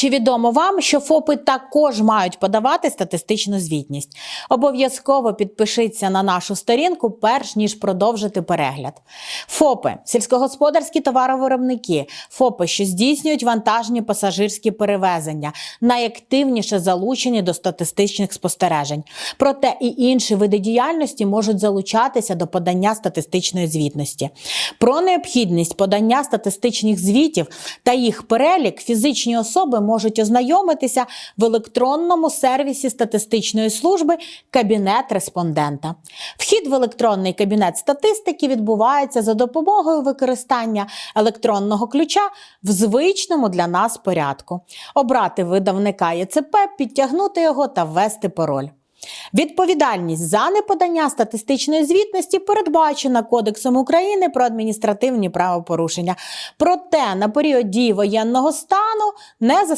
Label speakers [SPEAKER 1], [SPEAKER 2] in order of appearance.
[SPEAKER 1] Чи відомо вам, що ФОПи також мають подавати статистичну звітність? Обов'язково підпишіться на нашу сторінку, перш ніж продовжити перегляд. ФОПи сільськогосподарські товаровиробники, ФОПи, що здійснюють вантажні пасажирські перевезення, найактивніше залучені до статистичних спостережень. Проте і інші види діяльності можуть залучатися до подання статистичної звітності. Про необхідність подання статистичних звітів та їх перелік фізичні особи можуть ознайомитися в електронному сервісі статистичної служби Кабінет респондента. Вхід в електронний кабінет статистики відбувається за допомогою використання електронного ключа в звичному для нас порядку. Обрати видавника ЄЦП, підтягнути його та ввести пароль. Відповідальність за неподання статистичної звітності передбачена Кодексом України про адміністративні правопорушення. Проте на період дії воєнного стану не застосовується